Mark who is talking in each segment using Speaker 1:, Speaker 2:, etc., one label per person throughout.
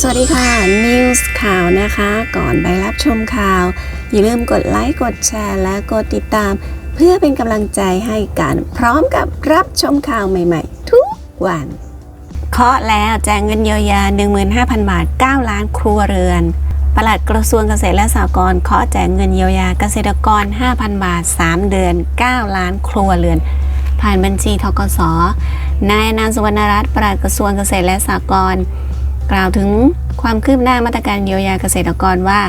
Speaker 1: สวัสดีค่ะ News ข่าวนะคะ ก่อนไปรับชมข่าว อย่าลืมกดไลค์ กดแชร์ และกดติดตาม เพื่อเป็นกำลังใจให้กันพร้อมกับรับชมข่าวใหม่ๆ ทุกวัน เคาะแล้วแจกเงินเยียวยา 15,000 บาท 9 ล้านครัวเรือนปลัดกระทรวงเกษตรและสหกรณ์เคาะแจกเงินเยียวยาเกษตรกร 5,000 บาท 3 เดือน 9 ล้านครัวเรือน ผ่านบัญชีทกสนายนันสุวรรณรัตน์ปลัดกระทรวงเกษตรและสหกรณ์ กล่าวถึงความคืบหน้ามาตรการเยียวยาเกษตรกรว่า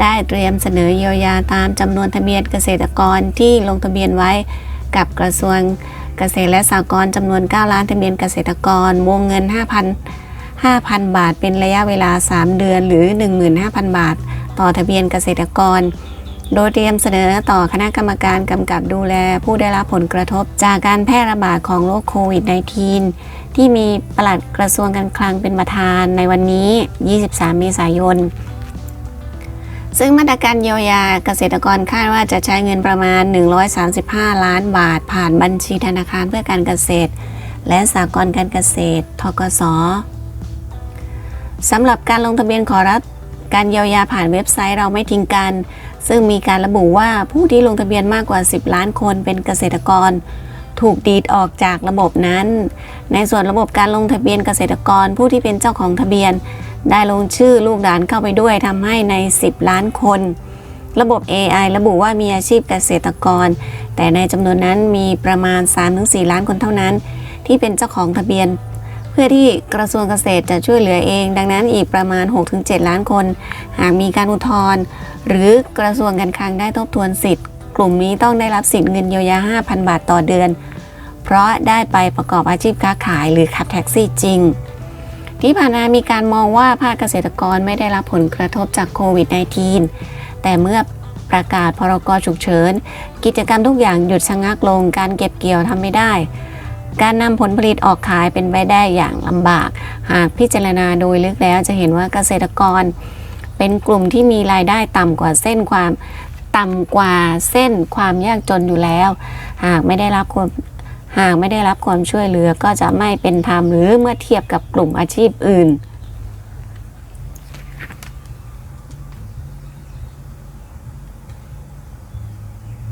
Speaker 1: ได้เตรียมเสนอเยียวยาตามจำนวนทะเบียนเกษตรกรที่ลงทะเบียนไว้กับกระทรวงเกษตรและสหกรณ์จำนวน 9 ล้านทะเบียนเกษตรกร วงเงิน 5,000 5,000 บาท เป็นระยะเวลา 3 เดือนหรือ 15,000 บาท ต่อทะเบียนเกษตรกร โดยเตรียมเสนอต่อคณะกรรมการกำกับดูแลผู้ได้รับผลกระทบจากการแพร่ระบาดของโรคโควิด -19 ที่มีปลัดกระทรวงการคลังเป็นประธานในวันนี้ 23 เมษายน ซึ่งมาตรการเยียวยาเกษตรกรคาดว่าจะใช้เงินประมาณ 135 ล้านบาท ผ่านบัญชีธนาคารเพื่อการเกษตร และสหกรณ์การเกษตร ทกสสำหรับการลงทะเบียนขอรับการเยียวยาผ่านเว็บไซต์เราไม่ทิ้งกัน ซึ่งมีการระบุว่าผู้ที่ลงทะเบียนมากกว่า 10 ล้านคนเป็นเกษตรกร ถูกดีดออกจากระบบนั้น ในส่วนระบบการลงทะเบียนเกษตรกรผู้ที่เป็นเจ้าของทะเบียน ได้ลงชื่อลูกหลานเข้าไปด้วยทำให้ใน 10 ล้านคน ระบบ AI ระบุว่ามีอาชีพเกษตรกร แต่ในจำนวนนั้นมีประมาณ 3-4 ล้านคนเท่านั้น ที่เป็นเจ้าของทะเบียน เพื่อที่กระทรวงเกษตรจะช่วยเหลือเอง ดังนั้นอีกประมาณ 6-7 ล้านคน หากมีการอุทธรณ์หรือกระทรวงการคลังได้ทบทวนสิทธิ์ กลุ่มนี้ต้องได้รับสิทธิ์เงินเยียวยา 5,000 บาทต่อเดือน เพราะได้ไปประกอบอาชีพค้าขายหรือขับแท็กซี่จริง ที่ผ่านมามีการมองว่าภาคเกษตรกรไม่ได้รับผลกระทบจากโควิด -19 แต่เมื่อประกาศพรกฉุกเฉิน กิจกรรมทุกอย่างหยุดชะงักลง การเก็บเกี่ยวทำไม่ได้ การนำผลผลิตออกขายเป็นไปได้อย่างลำบาก หากพิจารณาโดยลึกแล้วจะเห็นว่าเกษตรกร เป็นกลุ่มที่มีรายได้ต่ำกว่าเส้นความต่ำกว่าเส้นความยากจนอยู่แล้ว หากไม่ได้รับความหากไม่ได้รับความช่วยเหลือก็จะไม่เป็นธรรมหรือเมื่อเทียบกับกลุ่มอาชีพอื่น